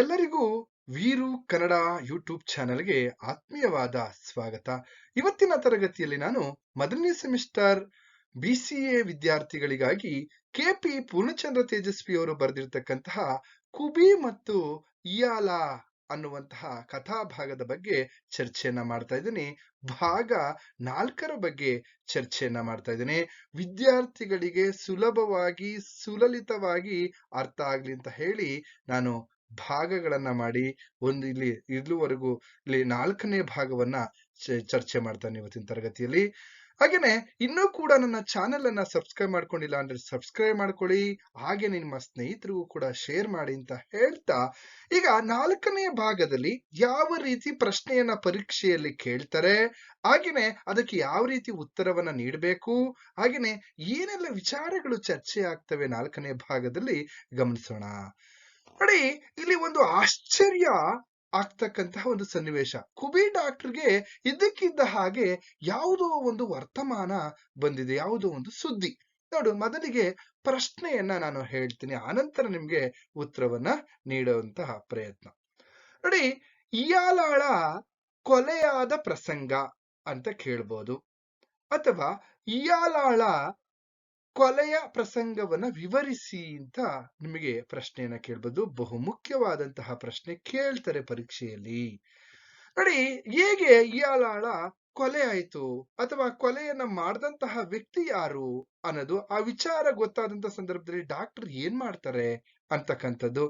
ಎಲ್ಲರಿಗೂ ವೀರು ಕನ್ನಡ ಯೂಟ್ಯೂಬ್ ಚಾನೆಲ್ಗೆ ಆತ್ಮೀಯವಾದ ಸ್ವಾಗತ. ಇವತ್ತಿನ ತರಗತಿಯಲ್ಲಿ ನಾನು ಮೊದಲನೇ ಸೆಮಿಸ್ಟರ್ ಬಿ ಸಿ ಎ ವಿದ್ಯಾರ್ಥಿಗಳಿಗಾಗಿ ಕೆಪಿ ಪೂರ್ಣಚಂದ್ರ ತೇಜಸ್ವಿ ಅವರು ಬರೆದಿರತಕ್ಕಂತಹ ಕುಬಿ ಮತ್ತು ಇಯಾಲ ಅನ್ನುವಂತಹ ಕಥಾಭಾಗದ ಬಗ್ಗೆ ಚರ್ಚೆಯನ್ನ ಮಾಡ್ತಾ ಇದ್ದೀನಿ. ಭಾಗ ನಾಲ್ಕರ ಬಗ್ಗೆ ಚರ್ಚೆಯನ್ನ ಮಾಡ್ತಾ ಇದ್ದೀನಿ. ವಿದ್ಯಾರ್ಥಿಗಳಿಗೆ ಸುಲಭವಾಗಿ ಸುಲಲಿತವಾಗಿ ಅರ್ಥ ಆಗ್ಲಿ ಅಂತ ಹೇಳಿ ನಾನು ಭಾಗಗಳನ್ನ ಮಾಡಿ ಒಂದು ಇಲ್ಲಿ, ಇಲ್ಲಿವರೆಗೂ ಇಲ್ಲಿ ನಾಲ್ಕನೇ ಭಾಗವನ್ನ ಚರ್ಚೆ ಮಾಡ್ತಾನೆ ಇವತ್ತಿನ ತರಗತಿಯಲ್ಲಿ. ಹಾಗೇನೆ, ಇನ್ನೂ ಕೂಡ ನನ್ನ ಚಾನೆಲ್ ಅನ್ನ ಸಬ್ಸ್ಕ್ರೈಬ್ ಮಾಡ್ಕೊಂಡಿಲ್ಲ ಅಂದ್ರೆ ಸಬ್ಸ್ಕ್ರೈಬ್ ಮಾಡ್ಕೊಳ್ಳಿ, ಹಾಗೆ ನಿಮ್ಮ ಸ್ನೇಹಿತರಿಗೂ ಕೂಡ ಶೇರ್ ಮಾಡಿ ಅಂತ ಹೇಳ್ತಾ, ಈಗ ನಾಲ್ಕನೇ ಭಾಗದಲ್ಲಿ ಯಾವ ರೀತಿ ಪ್ರಶ್ನೆಯನ್ನ ಪರೀಕ್ಷೆಯಲ್ಲಿ ಕೇಳ್ತಾರೆ, ಹಾಗೇನೆ, ಅದಕ್ಕೆ ಯಾವ ರೀತಿ ಉತ್ತರವನ್ನ ನೀಡಬೇಕು, ಹಾಗೇನೆ, ಏನೆಲ್ಲ ವಿಚಾರಗಳು ಚರ್ಚೆ ಆಗ್ತವೆ ನಾಲ್ಕನೇ ಭಾಗದಲ್ಲಿ ಗಮನಿಸೋಣ. ನೋಡಿ ಇಲ್ಲಿ ಒಂದು ಆಶ್ಚರ್ಯ ಆಗ್ತಕ್ಕಂತಹ ಒಂದು ಸನ್ನಿವೇಶ. ಕುಬಿ ಡಾಕ್ಟರ್ಗೆ ಇದ್ದಕ್ಕಿದ್ದ ಹಾಗೆ ಯಾವುದೋ ಒಂದು ವರ್ತಮಾನ ಬಂದಿದೆ, ಯಾವುದೋ ಒಂದು ಸುದ್ದಿ. ನೋಡು, ಮೊದಲಿಗೆ ಪ್ರಶ್ನೆಯನ್ನ ನಾನು ಹೇಳ್ತೀನಿ, ಆನಂತರ ನಿಮ್ಗೆ ಉತ್ತರವನ್ನ ನೀಡುವಂತಹ ಪ್ರಯತ್ನ. ನೋಡಿ, ಇಯಾಲಾಳ ಕೊಲೆಯಾದ ಪ್ರಸಂಗ ಅಂತ ಕೇಳ್ಬೋದು. ಅಥವಾ ಇಯಾಲಾಳ ಕೊಲೆಯ ಪ್ರಸಂಗವನ್ನ ವಿವರಿಸಿ ಅಂತ ನಿಮಗೆ ಪ್ರಶ್ನೆಯನ್ನ ಕೇಳ್ಬೋದು. ಬಹು ಮುಖ್ಯವಾದಂತಹ ಪ್ರಶ್ನೆ ಕೇಳ್ತಾರೆ ಪರೀಕ್ಷೆಯಲ್ಲಿ. ನೋಡಿ, ಹೇಗೆ ಇಯಾಲಾಳ ಕೊಲೆ ಆಯ್ತು ಅಥವಾ ಕೊಲೆಯನ್ನ ಮಾಡಿದಂತಹ ವ್ಯಕ್ತಿ ಯಾರು ಅನ್ನೋದು ಆ ವಿಚಾರ ಗೊತ್ತಾದಂತ ಸಂದರ್ಭದಲ್ಲಿ ಡಾಕ್ಟರ್ ಏನ್ ಮಾಡ್ತಾರೆ ಅಂತಕ್ಕಂಥದ್ದು.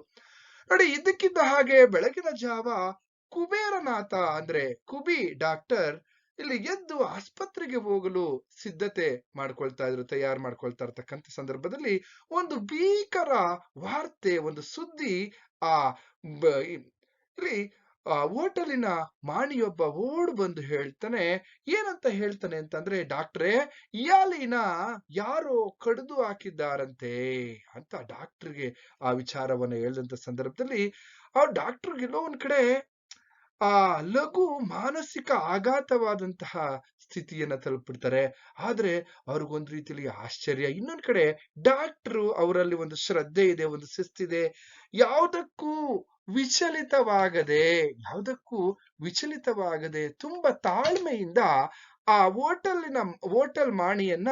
ನೋಡಿ ಇದಕ್ಕಿದ್ದ ಹಾಗೆ ಬೆಳಗಿನ ಜಾವ ಕುಬೇರನಾಥ ಅಂದ್ರೆ ಕುಬಿ ಡಾಕ್ಟರ್ ಇಲ್ಲಿ ಎದ್ದು ಆಸ್ಪತ್ರೆಗೆ ಹೋಗಲು ಸಿದ್ಧತೆ ಮಾಡ್ಕೊಳ್ತಾ ಇದ್ರು, ತಯಾರು ಮಾಡ್ಕೊಳ್ತಾ ಇರ್ತಕ್ಕಂಥ ಸಂದರ್ಭದಲ್ಲಿ ಒಂದು ಭೀಕರ ವಾರ್ತೆ, ಒಂದು ಸುದ್ದಿ ಆ ಇಲ್ಲಿ ಆ ಹೋಟೆಲಿನ ಮಾಣಿಯೊಬ್ಬ ಓಡ್ ಬಂದು ಹೇಳ್ತಾನೆ, ಏನಂತ ಹೇಳ್ತಾನೆ ಅಂತಂದ್ರೆ, ಡಾಕ್ಟ್ರೆ ಇಯಾಲಿನ ಯಾರೋ ಕಡಿದು ಹಾಕಿದ್ದಾರಂತೆ ಅಂತ ಡಾಕ್ಟ್ರಿಗೆ ಆ ವಿಚಾರವನ್ನ ಹೇಳಿದಂತ ಸಂದರ್ಭದಲ್ಲಿ ಆ ಡಾಕ್ಟ್ರಿಗೆಲ್ಲೋ ಒಂದ್ ಕಡೆ ಆ ಲಘು ಮಾನಸಿಕ ಆಘಾತವಾದಂತಹ ಸ್ಥಿತಿಯನ್ನ ತಲುಪಿಡ್ತಾರೆ ಆದ್ರೆ ಅವ್ರಿಗೊಂದು ರೀತಿಯಲ್ಲಿ ಆಶ್ಚರ್ಯ. ಇನ್ನೊಂದ್ ಕಡೆ ಡಾಕ್ಟ್ರು ಅವರಲ್ಲಿ ಒಂದು ಶ್ರದ್ಧೆ ಇದೆ, ಒಂದು ಶಿಸ್ತಿದೆ ಯಾವುದಕ್ಕೂ ವಿಚಲಿತವಾಗದೆ ಯಾವುದಕ್ಕೂ ವಿಚಲಿತವಾಗದೆ ತುಂಬಾ ತಾಳ್ಮೆಯಿಂದ ಆ ಹೋಟೆಲಿನ ಹೋಟೆಲ್ ಮಾಣಿಯನ್ನ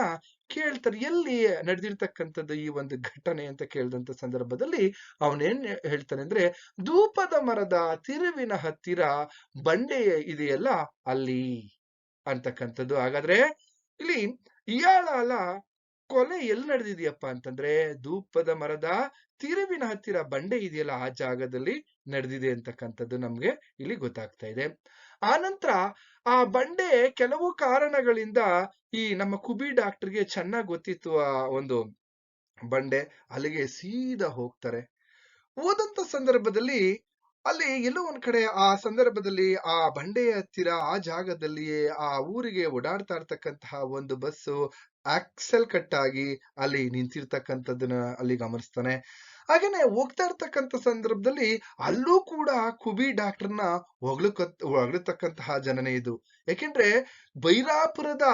ಕೇಳ್ತಾರೆ. ಎಲ್ಲಿ ನಡೆದಿರ್ತಕ್ಕಂಥದ್ದು ಈ ಒಂದು ಘಟನೆ ಅಂತ ಕೇಳಿದಂತ ಸಂದರ್ಭದಲ್ಲಿ ಅವನೇನ್ ಹೇಳ್ತಾನೆ ಅಂದ್ರೆ, ಧೂಪದ ಮರದ ತಿರುವಿನ ಹತ್ತಿರ ಬಂಡೆ ಇದೆಯಲ್ಲ ಅಲ್ಲಿ ಅಂತಕ್ಕಂಥದ್ದು. ಹಾಗಾದ್ರೆ ಇಲ್ಲಿ ಇಯಾಳಾಲ ಕೊಲೆ ಎಲ್ಲಿ ನಡೆದಿದೆಯಪ್ಪ ಅಂತಂದ್ರೆ, ಧೂಪದ ಮರದ ತಿರುವಿನ ಹತ್ತಿರ ಬಂಡೆ ಇದೆಯಲ್ಲ ಆ ಜಾಗದಲ್ಲಿ ನಡೆದಿದೆ ಅಂತಕ್ಕಂಥದ್ದು ನಮ್ಗೆ ಇಲ್ಲಿ ಗೊತ್ತಾಗ್ತಾ ಇದೆ. ಆನಂತರ ಆ ಬಂಡೆ ಕೆಲವು ಕಾರಣಗಳಿಂದ ಈ ನಮ್ಮ ಕುಬಿ ಡಾಕ್ಟರ್ಗೆ ಚೆನ್ನಾಗಿ ಗೊತ್ತಿತ್ತು ಆ ಒಂದು ಬಂಡೆ. ಅಲ್ಲಿಗೆ ಸೀದಾ ಹೋಗ್ತಾರೆ. ಹೋದಂತ ಸಂದರ್ಭದಲ್ಲಿ ಅಲ್ಲಿ ಎಲ್ಲೋ ಒಂದ್ ಕಡೆ ಆ ಸಂದರ್ಭದಲ್ಲಿ ಆ ಬಂಡೆಯ ಹತ್ತಿರ ಆ ಜಾಗದಲ್ಲಿಯೇ ಆ ಊರಿಗೆ ಓಡಾಡ್ತಾ ಇರ್ತಕ್ಕಂತಹ ಒಂದು ಬಸ್ಸು ಆಕ್ಸೆಲ್ ಕಟ್ ಆಗಿ ಅಲ್ಲಿ ನಿಂತಿರ್ತಕ್ಕಂಥದ್ದನ್ನ ಅಲ್ಲಿ ಗಮನಿಸ್ತಾನೆ. ಹಾಗೇನೆ ಹೋಗ್ತಾ ಇರ್ತಕ್ಕಂಥ ಸಂದರ್ಭದಲ್ಲಿ ಅಲ್ಲೂ ಕೂಡ ಕುಬಿ ಡಾಕ್ಟರ್ನ ಹೊಗ್ಲುಕತ್ ಹೊಗಳತಕ್ಕಂತಹ ಜನನೇ ಇದು. ಯಾಕೆಂದ್ರೆ ಬೈರಾಪುರದ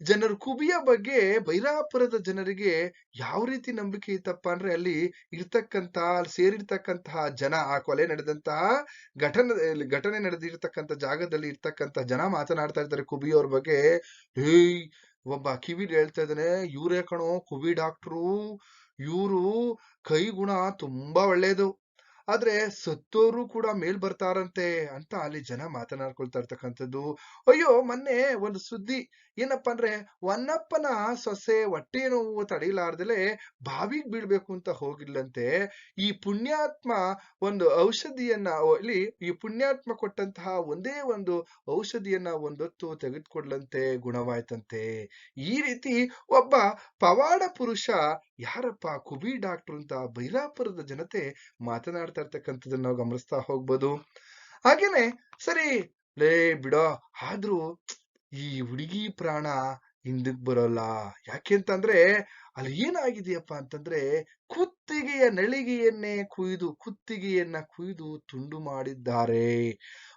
ಜನರು, ಕುಬಿಯ ಬಗ್ಗೆ ಬೈರಾಪುರದ ಜನರಿಗೆ ಯಾವ ರೀತಿ ನಂಬಿಕೆ ಇತ್ತಪ್ಪ ಅಂದ್ರೆ ಅಲ್ಲಿ ಇರ್ತಕ್ಕಂತಹ ಅಲ್ಲಿ ಸೇರಿರ್ತಕ್ಕಂತಹ ಜನ, ಆ ಕೊಲೆ ನಡೆದಂತಹ ಘಟನೆ ಘಟನೆ ನಡೆದಿರ್ತಕ್ಕಂಥ ಜಾಗದಲ್ಲಿ ಇರ್ತಕ್ಕಂಥ ಜನ ಮಾತನಾಡ್ತಾ ಇರ್ತಾರೆ ಕುಬಿಯವ್ರ ಬಗ್ಗೆ. ಒಬ್ಬ ಕಿವಿಲಿ ಹೇಳ್ತಾ ಇದ್ದಾನೆ, ಇವ್ರೇ ಕಣೋ, ಕುಬಿ ಡಾಕ್ಟ್ರು ಇವ್ರು ಕೈ ಗುಣ ತುಂಬಾ ಒಳ್ಳೇದು. ಆದ್ರೆ ಸತ್ತೋರು ಕೂಡ ಮೇಲ್ ಬರ್ತಾರಂತೆ ಅಂತ ಅಲ್ಲಿ ಜನ ಮಾತನಾಡ್ಕೊಳ್ತಾ ಇರ್ತಕ್ಕಂಥದ್ದು. ಅಯ್ಯೋ, ಮೊನ್ನೆ ಒಂದು ಸುದ್ದಿ ಏನಪ್ಪಾ ಅಂದ್ರೆ ಹೊನ್ನಪ್ಪನ ಸೊಸೆ ಹೊಟ್ಟೆ ನೋವು ತಡೆಯಲಾರ್ದಲೆ ಬಾವಿಗೆ ಬೀಳ್ಬೇಕು ಅಂತ ಹೋಗಿಲ್ಲಂತೆ ಈ ಪುಣ್ಯಾತ್ಮ ಒಂದು ಔಷಧಿಯನ್ನ ಇಲ್ಲಿ ಈ ಪುಣ್ಯಾತ್ಮ ಕೊಟ್ಟಂತಹ ಒಂದೇ ಒಂದು ಔಷಧಿಯನ್ನ ಒಂದೊತ್ತು ತೆಗೆದುಕೊಡ್ಲಂತೆ, ಗುಣವಾಯ್ತಂತೆ. ಈ ರೀತಿ ಒಬ್ಬ ಪವಾಡ ಪುರುಷ ಯಾರಪ್ಪ ಕುಬಿ ಡಾಕ್ಟರ್ ಅಂತ ಬೈಲಾಪುರದ ಜನತೆ ಮಾತನಾಡ್ತಾ ಇರ್ತಕ್ಕಂಥದ್ದನ್ನ ನಾವು ಗಮನಿಸ್ತಾ ಹೋಗ್ಬೋದು. ಹಾಗೇನೆ ಸರಿ, ಲೇ ಬಿಡೋ, ಆದ್ರೂ ಈ ಹುಡುಗಿ ಪ್ರಾಣ ಹಿಂದಕ್ ಬರೋಲ್ಲ. ಯಾಕೆಂತಂದ್ರೆ ಅಲ್ಲಿ ಏನಾಗಿದೆಯಪ್ಪ ಅಂತಂದ್ರೆ ಕುತ್ತಿಗೆಯ ನಳಿಗೆಯನ್ನೇ ಕುಯ್ದು, ಕುತ್ತಿಗೆಯನ್ನ ಕುಯ್ದು ತುಂಡು ಮಾಡಿದ್ದಾರೆ.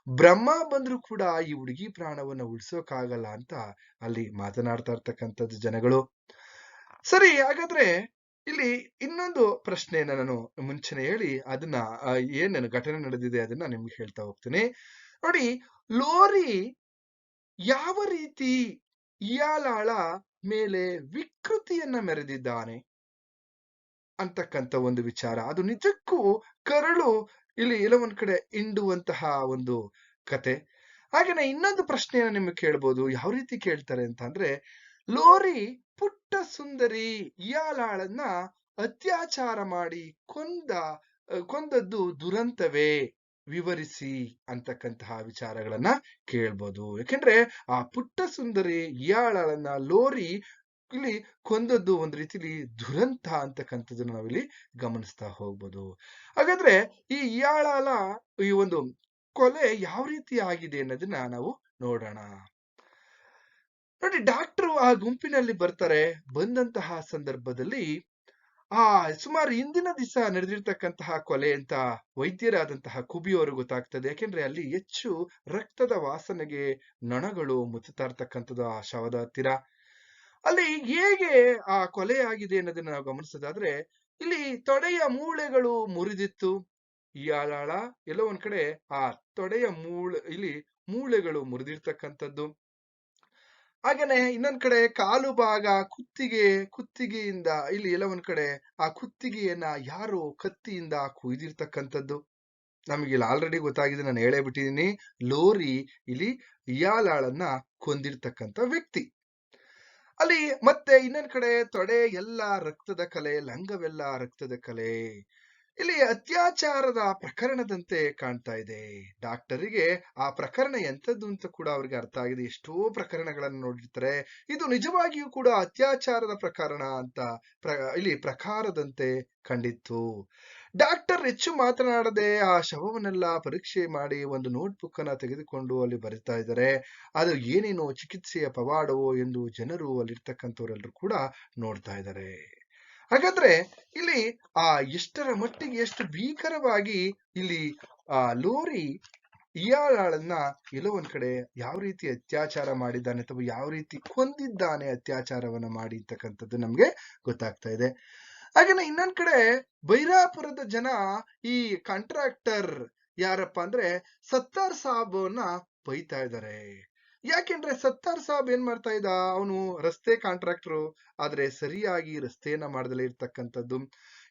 ಬ್ರಹ್ಮ ಬಂದ್ರು ಕೂಡ ಈ ಹುಡುಗಿ ಪ್ರಾಣವನ್ನ ಉಳಿಸೋಕಾಗಲ್ಲ ಅಂತ ಅಲ್ಲಿ ಮಾತನಾಡ್ತಾ ಇರ್ತಕ್ಕಂಥದ್ದು ಜನಗಳು. ಸರಿ, ಹಾಗಾದ್ರೆ ಇಲ್ಲಿ ಇನ್ನೊಂದು ಪ್ರಶ್ನೆಯನ್ನ ನಾನು ಮುಂಚೆನೆ ಹೇಳಿ ಅದನ್ನ ಏನೇನು ಘಟನೆ ನಡೆದಿದೆ ಅದನ್ನ ನಿಮ್ಗೆ ಹೇಳ್ತಾ ಹೋಗ್ತೀನಿ. ನೋಡಿ, ಲೋರಿ ಯಾವ ರೀತಿ ಇಯಾಲಾಳ ಮೇಲೆ ವಿಕೃತಿಯನ್ನ ಮೆರೆದಿದ್ದಾನೆ ಅಂತಕ್ಕಂಥ ಒಂದು ವಿಚಾರ. ಅದು ನಿಜಕ್ಕೂ ಕರಳು, ಇಲ್ಲಿ ಎಲ್ಲ ಒಂದ್ ಕಡೆ ಇಂಡುವಂತಹ ಒಂದು ಕತೆ. ಹಾಗೇನೆ ಇನ್ನೊಂದು ಪ್ರಶ್ನೆಯನ್ನ ನಿಮ್ಗೆ ಕೇಳ್ಬೋದು. ಯಾವ ರೀತಿ ಕೇಳ್ತಾರೆ ಅಂತ ಅಂದ್ರೆ, ಲೋರಿ ಪುಟ್ಟ ಸುಂದರಿ ಇಯಾಲಾಳನ್ನ ಅತ್ಯಾಚಾರ ಮಾಡಿ ಕೊಂದ ಕೊಂದದ್ದು ದುರಂತವೇ? ವಿವರಿಸಿ ಅಂತಕ್ಕಂತಹ ವಿಚಾರಗಳನ್ನ ಕೇಳ್ಬೋದು. ಯಾಕೆಂದ್ರೆ ಆ ಪುಟ್ಟ ಸುಂದರಿ ಇಯಾಳನ್ನ ಲೋರಿ ಇಲ್ಲಿ ಕೊಂದದ್ದು ಒಂದ್ ರೀತಿಲಿ ದುರಂತ ಅಂತಕ್ಕಂಥದ್ದನ್ನ ನಾವಿಲ್ಲಿ ಗಮನಿಸ್ತಾ ಹೋಗ್ಬೋದು. ಹಾಗಾದ್ರೆ ಈ ಇಯಾಳಾಲ ಈ ಒಂದು ಕೊಲೆ ಯಾವ ರೀತಿ ಆಗಿದೆ ಅನ್ನೋದನ್ನ ನಾವು ನೋಡೋಣ. ನೋಡಿ, ಡಾಕ್ಟರ್ ಆ ಗುಂಪಿನಲ್ಲಿ ಬರ್ತಾರೆ. ಬಂದಂತಹ ಸಂದರ್ಭದಲ್ಲಿ ಆ ಸುಮಾರು ಹಿಂದಿನ ದಿವಸ ನಡೆದಿರ್ತಕ್ಕಂತಹ ಕೊಲೆ ಅಂತ ವೈದ್ಯರಾದಂತಹ ಕುಬಿಯವರು ಗೊತ್ತಾಗ್ತದೆ. ಯಾಕೆಂದ್ರೆ ಅಲ್ಲಿ ಹೆಚ್ಚು ರಕ್ತದ ವಾಸನೆಗೆ ನೊಣಗಳು ಮುಚ್ಚುತ್ತಾ ಇರ್ತಕ್ಕಂಥದ್ದು ಆ ಶವದ ಹತ್ತಿರ. ಅಲ್ಲಿ ಹೇಗೆ ಆ ಕೊಲೆ ಆಗಿದೆ ಅನ್ನೋದನ್ನ ನಾವು ಗಮನಿಸೋದಾದ್ರೆ, ಇಲ್ಲಿ ತೊಡೆಯ ಮೂಳೆಗಳು ಮುರಿದಿತ್ತು. ಈ ಎಲ್ಲ ಎಲ್ಲೋ ಒಂದ್ ಕಡೆ ಆ ತೊಡೆಯ ಮೂಳೆ, ಇಲ್ಲಿ ಮೂಳೆಗಳು ಮುರಿದಿರ್ತಕ್ಕಂಥದ್ದು. ಹಾಗೇನೆ ಇನ್ನೊಂದ್ ಕಡೆ ಕಾಲು ಭಾಗ ಕುತ್ತಿಗೆ, ಕುತ್ತಿಗೆಯಿಂದ ಇಲ್ಲಿ ಎಲ್ಲ ಒಂದ್ ಕಡೆ ಆ ಕುತ್ತಿಗೆಯನ್ನ ಯಾರು ಕತ್ತಿಯಿಂದ ಕುಯ್ದಿರ್ತಕ್ಕಂಥದ್ದು? ನಮಗೆ ಇಲ್ಲಿ ಆಲ್ರೆಡಿ ಗೊತ್ತಾಗಿದೆ, ನಾನು ಹೇಳೇ ಬಿಟ್ಟಿದ್ದೀನಿ ಲೋರಿ ಇಲ್ಲಿ ಇಯಾಲಾಳನ್ನ ಕೊಂದಿರ್ತಕ್ಕಂತ ವ್ಯಕ್ತಿ. ಅಲ್ಲಿ ಮತ್ತೆ ಇನ್ನೊಂದ್ ಕಡೆ ತೊಡೆ ಎಲ್ಲ ರಕ್ತದ ಕಲೆ, ಲಂಗವೆಲ್ಲ ರಕ್ತದ ಕಲೆ. ಇಲ್ಲಿ ಅತ್ಯಾಚಾರದ ಪ್ರಕರಣದಂತೆ ಕಾಣ್ತಾ ಇದೆ. ಡಾಕ್ಟರಿಗೆ ಆ ಪ್ರಕರಣ ಎಂಥದ್ದು ಅಂತ ಕೂಡ ಅವರಿಗೆ ಅರ್ಥ ಆಗಿದೆ. ಎಷ್ಟೋ ಪ್ರಕರಣಗಳನ್ನು ನೋಡಿರ್ತಾರೆ. ಇದು ನಿಜವಾಗಿಯೂ ಕೂಡ ಅತ್ಯಾಚಾರದ ಪ್ರಕರಣ ಅಂತ ಇಲ್ಲಿ ಪ್ರಕಾರದಂತೆ ಕಂಡಿತ್ತು. ಡಾಕ್ಟರ್ ಹೆಚ್ಚು ಮಾತನಾಡದೆ ಆ ಶವವನ್ನೆಲ್ಲ ಪರೀಕ್ಷೆ ಮಾಡಿ ಒಂದು ನೋಟ್ಬುಕ್ ಅನ್ನ ತೆಗೆದುಕೊಂಡು ಅಲ್ಲಿ ಬರಿತಾ ಇದ್ದಾರೆ. ಅದು ಏನೇನೋ ಚಿಕಿತ್ಸೆಯ ಪವಾಡವೋ ಎಂದು ಜನರು ಅಲ್ಲಿರ್ತಕ್ಕಂಥವರೆಲ್ಲರೂ ಕೂಡ ನೋಡ್ತಾ ಇದ್ದಾರೆ. ಹಾಗಾದ್ರೆ ಇಲ್ಲಿ ಆ ಎಷ್ಟರ ಮಟ್ಟಿಗೆ ಎಷ್ಟು ಭೀಕರವಾಗಿ ಇಲ್ಲಿ, ಆ, ಲೋರಿ ಇಯಾಳನ್ನ ಎಲ್ಲೋ ಒಂದ್ ಕಡೆ ಯಾವ ರೀತಿ ಅತ್ಯಾಚಾರ ಮಾಡಿದ್ದಾನೆ ಅಥವಾ ಯಾವ ರೀತಿ ಕೊಂದಿದ್ದಾನೆ ಅತ್ಯಾಚಾರವನ್ನ ಮಾಡಿ ಅಂತಕ್ಕಂಥದ್ದು ನಮ್ಗೆ ಗೊತ್ತಾಗ್ತಾ ಇದೆ. ಹಾಗೇನೆ ಇನ್ನೊಂದ್ ಕಡೆ ಬೈರಾಪುರದ ಜನ ಈ ಕಾಂಟ್ರಾಕ್ಟರ್ ಯಾರಪ್ಪ ಅಂದ್ರೆ ಸತ್ತಾರ್ ಸಾಬನ್ನ ಬೈತಾ ಇದ್ದಾರೆ. ಯಾಕೆಂದ್ರೆ ಸತ್ತಾರ್ ಸಾಬ್ ಏನ್ ಮಾಡ್ತಾ ಇದ್ದ? ಅವನು ರಸ್ತೆ ಕಾಂಟ್ರಾಕ್ಟ್ರು ಆದ್ರೆ ಸರಿಯಾಗಿ ರಸ್ತೆಯನ್ನ ಮಾಡದಲೇ ಇರ್ತಕ್ಕಂಥದ್ದು.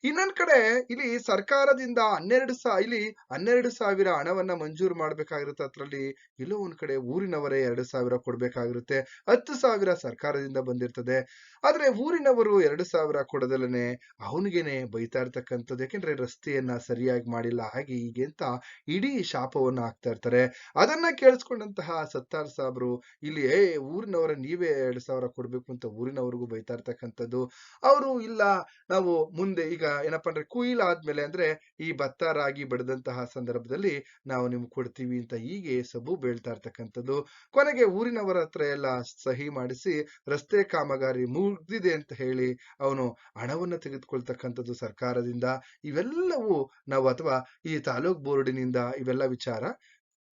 ಇನ್ನೊಂದ್ ಕಡೆ ಇಲ್ಲಿ ಸರ್ಕಾರದಿಂದ ಹನ್ನೆರಡು ಸಾ, ಇಲ್ಲಿ ಹನ್ನೆರಡು ಸಾವಿರ ಹಣವನ್ನ ಮಂಜೂರು ಮಾಡ್ಬೇಕಾಗಿರುತ್ತೆ ಅದ್ರಲ್ಲಿ. ಎಲ್ಲೋ ಒಂದ್ ಕಡೆ ಊರಿನವರೇ ಎರಡು ಸಾವಿರ ಕೊಡ್ಬೇಕಾಗಿರುತ್ತೆ. ಹತ್ತು ಸಾವಿರ ಸರ್ಕಾರದಿಂದ ಬಂದಿರ್ತದೆ. ಆದ್ರೆ ಊರಿನವರು ಎರಡು ಸಾವಿರ ಕೊಡದಲ್ಲೇನೆ ಅವನಿಗೇನೆ ಬೈತಾ ಇರ್ತಕ್ಕಂಥದ್ದು. ಯಾಕೆಂದ್ರೆ ರಸ್ತೆಯನ್ನ ಸರಿಯಾಗಿ ಮಾಡಿಲ್ಲ, ಹಾಗೆ ಹೀಗೆ ಅಂತ ಇಡೀ ಶಾಪವನ್ನ ಹಾಕ್ತಾ ಇರ್ತಾರೆ. ಅದನ್ನ ಕೇಳಿಸ್ಕೊಂಡಂತಹ ಸತ್ತಾರ್ ಸಾಬ್ರು ಇಲ್ಲಿ, ಏ, ಊರಿನವರ ನೀವೇ ಎರಡು ಸಾವಿರ ಕೊಡ್ಬೇಕು ಅಂತ ಊರಿನವ್ರಿಗೂ ಬೈತಾ ಇರ್ತಕ್ಕಂಥದ್ದು. ಅವರು, ಇಲ್ಲ, ನಾವು ಮುಂದೆ ಈಗ ಏನಪ್ಪಾ ಅಂದ್ರೆ ಕುಯಿಲ್ ಆದ್ಮೇಲೆ ಅಂದ್ರೆ ಈ ಭತ್ತ, ರಾಗಿ ಬೆಳೆದಂತಹ ಸಂದರ್ಭದಲ್ಲಿ ನಾವು ನಿಮ್ಗೆ ಕೊಡ್ತೀವಿ ಅಂತ ಹೀಗೆ ಸಬು ಬೀಳ್ತಾ ಇರ್ತಕ್ಕಂಥದ್ದು. ಕೊನೆಗೆ ಊರಿನವರ ಹತ್ರ ಎಲ್ಲ ಸಹಿ ಮಾಡಿಸಿ ರಸ್ತೆ ಕಾಮಗಾರಿ ಮುಗ್ದಿದೆ ಅಂತ ಹೇಳಿ ಅವನು ಹಣವನ್ನ ತೆಗೆದುಕೊಳ್ತಕ್ಕಂಥದ್ದು ಸರ್ಕಾರದಿಂದ. ಇವೆಲ್ಲವೂ ನಾವು ಅಥವಾ ಈ ತಾಲೂಕ್ ಬೋರ್ಡಿನಿಂದ ಇವೆಲ್ಲ ವಿಚಾರ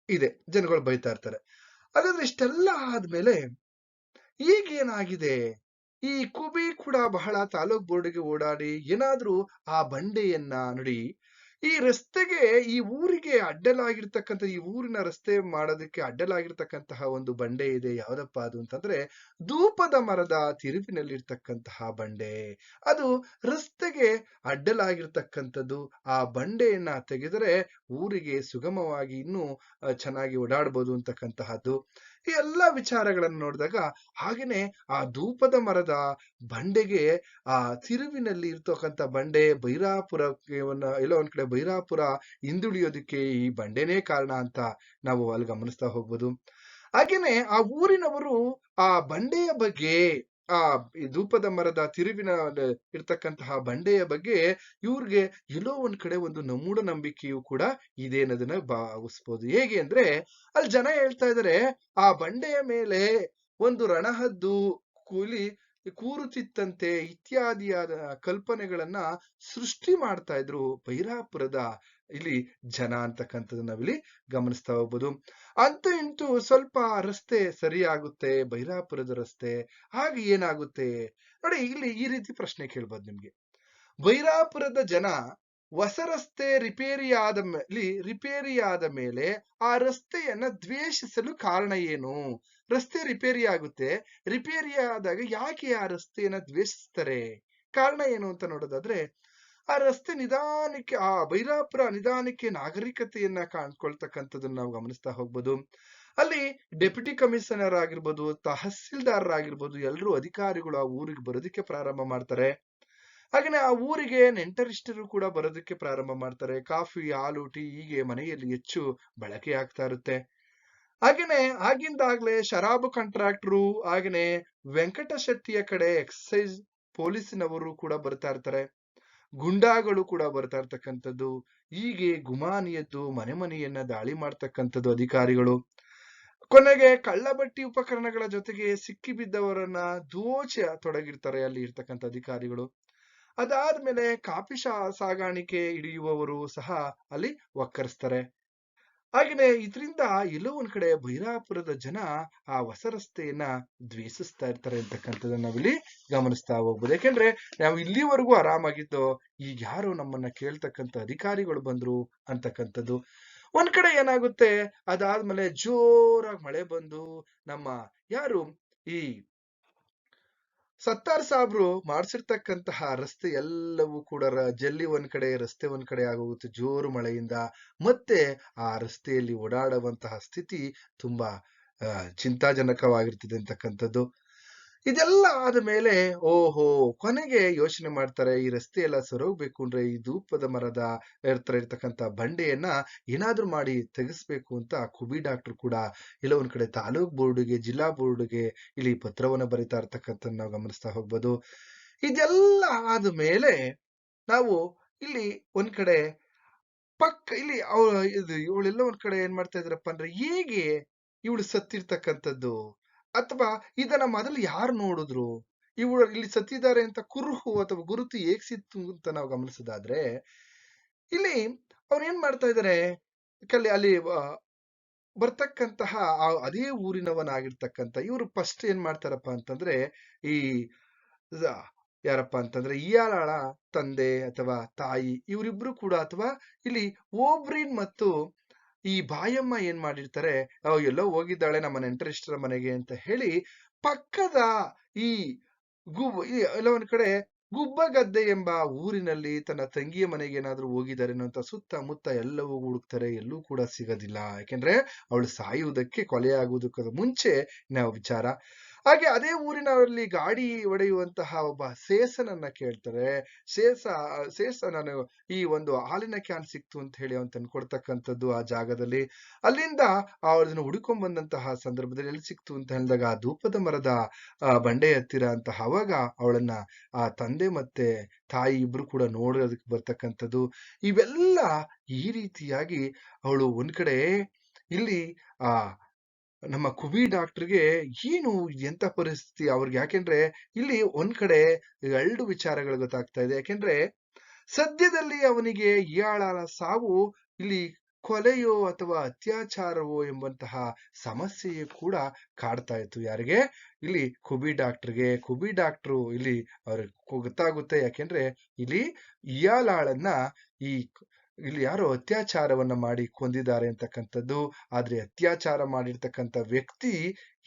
ಇದೆ. ಜನಗಳು ಬೈತಾ ಇರ್ತಾರೆ. ಅದಾದ್ರೆ ಇಷ್ಟೆಲ್ಲ ಆದ್ಮೇಲೆ ಈಗೇನಾಗಿದೆ? ಈ ಕುಬಿ ಕೂಡ ಬಹಳ ತಾಲೂಕ್ ಬೋರ್ಡ್ಗೆ ಓಡಾಡಿ ಏನಾದ್ರೂ ಆ ಬಂಡೆಯನ್ನ ನೋಡಿ, ಈ ರಸ್ತೆಗೆ ಈ ಊರಿಗೆ ಅಡ್ಡಲಾಗಿರ್ತಕ್ಕಂಥ, ಈ ಊರಿನ ರಸ್ತೆ ಮಾಡೋದಕ್ಕೆ ಅಡ್ಡಲಾಗಿರ್ತಕ್ಕಂತಹ ಒಂದು ಬಂಡೆ ಇದೆ, ಯಾವ್ದಪ್ಪ ಅದು ಅಂತಂದ್ರೆ ಧೂಪದ ಮರದ ತಿರುಪಿನಲ್ಲಿರ್ತಕ್ಕಂತಹ ಬಂಡೆ. ಅದು ರಸ್ತೆಗೆ ಅಡ್ಡಲಾಗಿರ್ತಕ್ಕಂಥದ್ದು, ಆ ಬಂಡೆಯನ್ನ ತೆಗೆದರೆ ಊರಿಗೆ ಸುಗಮವಾಗಿ ಇನ್ನೂ ಚೆನ್ನಾಗಿ ಓಡಾಡ್ಬೋದು ಅಂತಕ್ಕಂತಹದ್ದು. ಈ ಎಲ್ಲಾ ವಿಚಾರಗಳನ್ನು ನೋಡಿದಾಗ ಹಾಗೇನೆ ಆ ಧೂಪದ ಮರದ ಬಂಡೆಗೆ ಆ ತಿರುವಿನಲ್ಲಿ ಇರ್ತಕ್ಕಂಥ ಬಂಡೆ ಎಲ್ಲ ಎಲ್ಲೋ ಒಂದ್ ಕಡೆ ಬೈರಾಪುರ ಹಿಂದುಳಿಯೋದಕ್ಕೆ ಈ ಬಂಡೆನೇ ಕಾರಣ ಅಂತ ನಾವು ಅಲ್ಲಿ ಗಮನಿಸ್ತಾ ಹೋಗ್ಬೋದು. ಹಾಗೇನೆ ಆ ಊರಿನವರು ಆ ಬಂಡೆಯ ಬಗ್ಗೆ ಆ ಧೂಪದ ಮರದ ತಿರುವಿನ ಇರ್ತಕ್ಕಂತಹ ಬಂಡೆಯ ಬಗ್ಗೆ ಇವ್ರಿಗೆ ಎಲ್ಲೋ ಒಂದ್ ಕಡೆ ಒಂದು ನಮೂಢ ನಂಬಿಕೆಯು ಕೂಡ ಇದೆ ಅನ್ನೋದನ್ನ ಭಾವಿಸ್ಬೋದು. ಹೇಗೆ ಅಂದ್ರೆ, ಅಲ್ಲಿ ಜನ ಹೇಳ್ತಾ ಇದಾರೆ, ಆ ಬಂಡೆಯ ಮೇಲೆ ಒಂದು ರಣಹದ್ದು ಕೂಲಿ ಕೂರುತ್ತಿತ್ತಂತೆ ಇತ್ಯಾದಿಯಾದ ಕಲ್ಪನೆಗಳನ್ನ ಸೃಷ್ಟಿ ಮಾಡ್ತಾ ಇದ್ರು ಬೈರಾಪುರದ ಇಲ್ಲಿ ಜನ ಅಂತಕ್ಕಂಥದ್ದು ನಾವಿಲ್ಲಿ ಗಮನಿಸ್ತಾ ಹೋಗ್ಬೋದು. ಅಂತೂ ಇಂತೂ ಸ್ವಲ್ಪ ರಸ್ತೆ ಸರಿಯಾಗುತ್ತೆ, ಬೈರಾಪುರದ ರಸ್ತೆ, ಹಾಗೆ ಏನಾಗುತ್ತೆ? ನೋಡಿ, ಇಲ್ಲಿ ಈ ರೀತಿ ಪ್ರಶ್ನೆ ಕೇಳ್ಬೋದು ನಿಮ್ಗೆ. ಬೈರಾಪುರದ ಜನ ಹೊಸ ರಸ್ತೆ ರಿಪೇರಿ ಆದ ಮೇಲೆ ಆದ ಮೇಲೆ ಆ ರಸ್ತೆಯನ್ನ ದ್ವೇಷಿಸಲು ಕಾರಣ ಏನು? ರಸ್ತೆ ರಿಪೇರಿ ಆಗುತ್ತೆ, ರಿಪೇರಿ ಆದಾಗ ಯಾಕೆ ಆ ರಸ್ತೆಯನ್ನ ದ್ವೇಷಿಸ್ತಾರೆ? ಕಾರಣ ಏನು ಅಂತ ನೋಡೋದಾದ್ರೆ ಆ ರಸ್ತೆ ನಿಧಾನಕ್ಕೆ, ಆ ಬೈರಾಪುರ ನಿಧಾನಕ್ಕೆ ನಾಗರಿಕತೆಯನ್ನ ಕಾಣ್ಕೊಳ್ತಕ್ಕಂಥದ್ದನ್ನ ನಾವು ಗಮನಿಸ್ತಾ ಹೋಗ್ಬೋದು. ಅಲ್ಲಿ ಡೆಪ್ಯೂಟಿ ಕಮಿಷನರ್ ಆಗಿರ್ಬೋದು ತಹಸೀಲ್ದಾರ್ ಆಗಿರ್ಬೋದು ಎಲ್ಲರೂ ಅಧಿಕಾರಿಗಳು ಆ ಊರಿಗೆ ಬರೋದಕ್ಕೆ ಪ್ರಾರಂಭ ಮಾಡ್ತಾರೆ. ಹಾಗೇನೆ ಆ ಊರಿಗೆ ನೆಂಟರಿಷ್ಟರು ಕೂಡ ಬರೋದಕ್ಕೆ ಪ್ರಾರಂಭ ಮಾಡ್ತಾರೆ. ಕಾಫಿ, ಹಾಲು, ಟೀ ಹೀಗೆ ಮನೆಯಲ್ಲಿ ಹೆಚ್ಚು ಬಳಕೆ ಆಗ್ತಾ ಇರುತ್ತೆ. ಹಾಗೇನೆ ಆಗಿಂದಾಗ್ಲೇ ಶರಾಬು ಕಾಂಟ್ರಾಕ್ಟ್ರು, ಹಾಗೇನೆ ವೆಂಕಟಶೆಟ್ಟಿಯ ಕಡೆ ಎಕ್ಸೈಸ್ ಪೊಲೀಸಿನವರು ಕೂಡ ಬರ್ತಾ ಇರ್ತಾರೆ. ಗುಂಡಾಗಳು ಕೂಡ ಬರ್ತಾ ಇರ್ತಕ್ಕಂಥದ್ದು. ಹೀಗೆ ಗುಮಾನಿಯದ್ದು ಮನೆ ಮನೆಯನ್ನ ದಾಳಿ ಮಾಡ್ತಕ್ಕಂಥದ್ದು ಅಧಿಕಾರಿಗಳು. ಕೊನೆಗೆ ಕಳ್ಳಬಟ್ಟಿ ಉಪಕರಣಗಳ ಜೊತೆಗೆ ಸಿಕ್ಕಿ ಬಿದ್ದವರನ್ನ ದೋಚ ತೊಡಗಿರ್ತಾರೆ ಅಲ್ಲಿ ಇರ್ತಕ್ಕಂಥ ಅಧಿಕಾರಿಗಳು. ಅದಾದ್ಮೇಲೆ ಕಾಪಿ ಶಾ ಸಾಗಾಣಿಕೆ ಹಿಡಿಯುವವರು ಸಹ ಅಲ್ಲಿ ಒಕ್ಕರಿಸ್ತಾರೆ ಹಾಗೇನೆ ಇದರಿಂದ ಎಲ್ಲೋ ಒಂದ್ ಕಡೆ ಬೈರಾಪುರದ ಜನ ಆ ಹೊಸ ರಸ್ತೆಯನ್ನ ದ್ವೇಷಿಸ್ತಾ ಇರ್ತಾರೆ ಅಂತಕ್ಕಂಥದ್ದನ್ನ ನಾವಿಲ್ಲಿ ಗಮನಿಸ್ತಾ ಹೋಗ್ಬೋದು. ಯಾಕೆಂದ್ರೆ ನಾವು ಇಲ್ಲಿವರೆಗೂ ಆರಾಮಾಗಿದ್ದು, ಈಗ ಯಾರು ನಮ್ಮನ್ನ ಕೇಳ್ತಕ್ಕಂಥ ಅಧಿಕಾರಿಗಳು ಬಂದ್ರು ಅಂತಕ್ಕಂಥದ್ದು. ಒಂದ್ ಕಡೆ ಏನಾಗುತ್ತೆ, ಅದಾದ್ಮೇಲೆ ಜೋರಾಗಿ ಮಳೆ ಬಂದು ನಮ್ಮ ಯಾರು ಈ ಸತ್ತಾರ್ ಸಾಬ್ರು ಮಾಡಿಸಿರ್ತಕ್ಕಂತಹ ರಸ್ತೆ ಎಲ್ಲವೂ ಕೂಡ ಜಲ್ಲಿ ಒಂದ್ ಕಡೆ, ರಸ್ತೆ ಒಂದ್ ಕಡೆ ಆಗೋಗುತ್ತೆ ಜೋರು ಮಳೆಯಿಂದ. ಮತ್ತೆ ಆ ರಸ್ತೆಯಲ್ಲಿ ಓಡಾಡುವಂತಹ ಸ್ಥಿತಿ ತುಂಬಾ ಚಿಂತಾಜನಕವಾಗಿರ್ತದೆ ಅಂತಕ್ಕಂಥದ್ದು. ಇದೆಲ್ಲ ಆದ ಮೇಲೆ, ಓಹೋ, ಕೊನೆಗೆ ಯೋಚನೆ ಮಾಡ್ತಾರೆ, ಈ ರಸ್ತೆ ಎಲ್ಲ ಸರೋಗ್ಬೇಕು ಅಂದ್ರೆ ಈ ಧೂಪದ ಮರದ ಹತ್ರ ಇರ್ತಕ್ಕಂಥ ಬಂಡೆಯನ್ನ ಏನಾದ್ರೂ ಮಾಡಿ ತೆಗೆಸ್ಬೇಕು ಅಂತ ಕುಬಿ ಡಾಕ್ಟರ್ ಕೂಡ ಇಲ್ಲ ಒಂದ್ ಕಡೆ ತಾಲೂಕ್ ಬೋರ್ಡ್ಗೆ, ಜಿಲ್ಲಾ ಬೋರ್ಡ್ಗೆ ಇಲ್ಲಿ ಪತ್ರವನ್ನ ಬರಿತಾ ಇರ್ತಕ್ಕಂಥ ನಾವು ಗಮನಿಸ್ತಾ ಹೋಗ್ಬೋದು. ಇದೆಲ್ಲ ಆದ ಮೇಲೆ ನಾವು ಇಲ್ಲಿ ಒಂದ್ ಕಡೆ ಪಕ್ಕ ಇಲ್ಲಿ ಅವ, ಇದು ಇವಳೆಲ್ಲ ಒಂದ್ ಕಡೆ ಏನ್ ಮಾಡ್ತಾ ಇದ್ರಪ್ಪ ಅಂದ್ರೆ ಹೇಗೆ ಇವಳು ಸತ್ತಿರ್ತಕ್ಕಂಥದ್ದು? ಅಥವಾ ಇದನ್ನ ಮೊದಲು ಯಾರು ನೋಡಿದ್ರು? ಇವರು ಇಲ್ಲಿ ಸತ್ತಿದ್ದಾರೆ ಅಂತ ಕುರುಹು ಅಥವಾ ಗುರುತು ಹೇಗ್ ಸಿತ್ತು ಅಂತ ನಾವು ಗಮನಿಸೋದಾದ್ರೆ, ಇಲ್ಲಿ ಅವ್ರು ಏನ್ ಮಾಡ್ತಾ ಇದಾರೆ? ಕಲ್ಲಿ ಅಲ್ಲಿ ಬರ್ತಕ್ಕಂತಹ ಅದೇ ಊರಿನವನಾಗಿರ್ತಕ್ಕಂಥ ಇವರು ಫಸ್ಟ್ ಏನ್ ಮಾಡ್ತಾರಪ್ಪ ಅಂತಂದ್ರೆ, ಈ ಯಾರಪ್ಪ ಅಂತಂದ್ರೆ ಇಯಾಳ ತಂದೆ ಅಥವಾ ತಾಯಿ ಇವರಿಬ್ರು ಕೂಡ ಅಥವಾ ಇಲ್ಲಿ ಓಬ್ರಿನ್ ಮತ್ತು ಈ ಬಾಯಮ್ಮ ಏನ್ ಮಾಡಿರ್ತಾರೆ ಎಲ್ಲೋ ಹೋಗಿದ್ದಾಳೆ ನಮ್ಮ ನೆಂಟರಿಷ್ಟರ ಮನೆಗೆ ಅಂತ ಹೇಳಿ ಪಕ್ಕದ ಈ ಗುಬ್, ಈ ಎಲ್ಲ ಒಂದ್ ಕಡೆ ಗುಬ್ಬಗದ್ದೆ ಎಂಬ ಊರಿನಲ್ಲಿ ತನ್ನ ತಂಗಿಯ ಮನೆಗೆ ಏನಾದ್ರೂ ಹೋಗಿದ್ದಾರೆ ಅಂತ ಸುತ್ತಮುತ್ತ ಎಲ್ಲವೂ ಹುಡುಕ್ತಾರೆ, ಎಲ್ಲೂ ಕೂಡ ಸಿಗೋದಿಲ್ಲ. ಯಾಕೆಂದ್ರೆ, ಅವಳು ಸಾಯುವುದಕ್ಕೆ ಕೊಲೆಯಾಗುವುದಕ್ಕೂ ಮುಂಚೆ ನಾವು ವಿಚಾರ ಹಾಗೆ ಅದೇ ಊರಿನಲ್ಲಿ ಗಾಡಿ ಒಡೆಯುವಂತಹ ಒಬ್ಬ ಸೇಸನನ್ನ ಕೇಳ್ತಾರೆ. ಸೇಸ ಸೇಸ ನಾನು ಈ ಒಂದು ಹಾಲಿನ ಕ್ಯಾನ್ ಸಿಕ್ತು ಅಂತ ಹೇಳಿ ಅವನ್ ತಂದ್ಕೊಡ್ತಕ್ಕಂಥದ್ದು ಆ ಜಾಗದಲ್ಲಿ. ಅಲ್ಲಿಂದ ಅವ್ರದನ್ನು ಹುಡುಕೊಂಡ್ ಬಂದಂತಹ ಸಂದರ್ಭದಲ್ಲಿ ಎಲ್ಲಿ ಸಿಕ್ತು ಅಂತ ಹೇಳಿದಾಗ ಆ ಧೂಪದ ಮರದ ಬಂಡೆ ಹತ್ತಿರ ಅಂತ ಅವಾಗ ಅವಳನ್ನ ಆ ತಂದೆ ಮತ್ತೆ ತಾಯಿ ಇಬ್ರು ಕೂಡ ನೋಡೋದಕ್ಕೆ ಬರ್ತಕ್ಕಂಥದ್ದು. ಇವೆಲ್ಲ ಈ ರೀತಿಯಾಗಿ ಅವಳು ಒಂದ್ ಕಡೆ ಇಲ್ಲಿ, ಆ ನಮ್ಮ ಕುಬಿ ಡಾಕ್ಟರ್ಗೆ ಏನು ಎಂತ ಪರಿಸ್ಥಿತಿ ಅವ್ರಿಗೆ? ಯಾಕೆಂದ್ರೆ ಇಲ್ಲಿ ಒಂದ್ ಕಡೆ ಎರಡು ವಿಚಾರಗಳು ಗೊತ್ತಾಗ್ತಾ ಇದೆ. ಯಾಕೆಂದ್ರೆ ಸದ್ಯದಲ್ಲಿ ಅವನಿಗೆ ಇಯಾಳ ಸಾವು ಇಲ್ಲಿ ಕೊಲೆಯೋ ಅಥವಾ ಅತ್ಯಾಚಾರವೋ ಎಂಬಂತಹ ಸಮಸ್ಯೆಯು ಕೂಡ ಕಾಡ್ತಾ ಇತ್ತು. ಯಾರಿಗೆ? ಇಲ್ಲಿ ಕುಬಿ ಡಾಕ್ಟರ್ಗೆ. ಕುಬಿ ಡಾಕ್ಟ್ರು ಇಲ್ಲಿ ಅವ್ರಿಗೆ ಗೊತ್ತಾಗುತ್ತೆ. ಯಾಕೆಂದ್ರೆ ಇಲ್ಲಿ ಇಯಾಳನ್ನ ಈ ಇಲ್ಲಿ ಯಾರೋ ಅತ್ಯಾಚಾರವನ್ನ ಮಾಡಿ ಕೊಂದಿದ್ದಾರೆ ಅಂತಕ್ಕಂಥದ್ದು, ಆದ್ರೆ ಅತ್ಯಾಚಾರ ಮಾಡಿರ್ತಕ್ಕಂಥ ವ್ಯಕ್ತಿ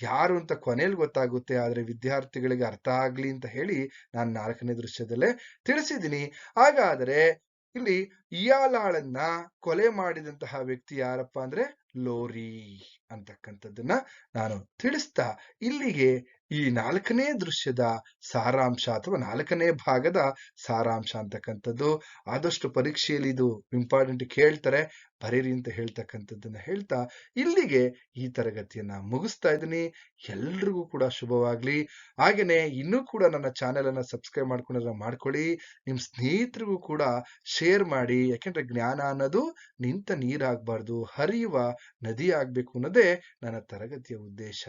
ಯಾರು ಅಂತ ಕೊನೆಯಲ್ಲಿ ಗೊತ್ತಾಗುತ್ತೆ, ಆದ್ರೆ ವಿದ್ಯಾರ್ಥಿಗಳಿಗೆ ಅರ್ಥ ಆಗ್ಲಿ ಅಂತ ಹೇಳಿ ನಾನು ನಾಲ್ಕನೇ ದೃಶ್ಯದಲ್ಲೇ ತಿಳಿಸಿದ್ದೀನಿ. ಹಾಗಾದ್ರೆ ಇಲ್ಲಿ ಇಯಾಲಾಳನ್ನ ಕೊಲೆ ಮಾಡಿದಂತಹ ವ್ಯಕ್ತಿ ಯಾರಪ್ಪ ಅಂದ್ರೆ ಲೋರಿ ಅಂತಕ್ಕಂಥದ್ದನ್ನ ನಾನು ತಿಳಿಸ್ತಾ ಇಲ್ಲಿಗೆ ಈ ನಾಲ್ಕನೇ ದೃಶ್ಯದ ಸಾರಾಂಶ ಅಥವಾ ನಾಲ್ಕನೇ ಭಾಗದ ಸಾರಾಂಶ ಅಂತಕ್ಕಂಥದ್ದು ಆದಷ್ಟು ಪರೀಕ್ಷೆಯಲ್ಲಿ ಇದು ಇಂಪಾರ್ಟೆಂಟ್ ಕೇಳ್ತಾರೆ, ಬರೀರಿ ಅಂತ ಹೇಳ್ತಕ್ಕಂಥದ್ದನ್ನ ಹೇಳ್ತಾ ಇಲ್ಲಿಗೆ ಈ ತರಗತಿಯನ್ನ ಮುಗಿಸ್ತಾ ಇದ್ದೀನಿ. ಎಲ್ರಿಗೂ ಕೂಡ ಶುಭವಾಗ್ಲಿ. ಹಾಗೇನೆ ಇನ್ನೂ ಕೂಡ ನನ್ನ ಚಾನೆಲ್ ಅನ್ನ ಸಬ್ಸ್ಕ್ರೈಬ್ ಮಾಡ್ಕೊಂಡ್ರೆ ಮಾಡ್ಕೊಳ್ಳಿ. ನಿಮ್ ಸ್ನೇಹಿತರಿಗೂ ಕೂಡ ಶೇರ್ ಮಾಡಿ. ಯಾಕೆಂದ್ರೆ ಜ್ಞಾನ ಅನ್ನೋದು ನಿಂತ ನೀರಾಗಬಾರ್ದು, ಹರಿಯುವ ನದಿ ಆಗ್ಬೇಕು ಅನ್ನೋದೇ ನನ್ನ ತರಗತಿಯ ಉದ್ದೇಶ.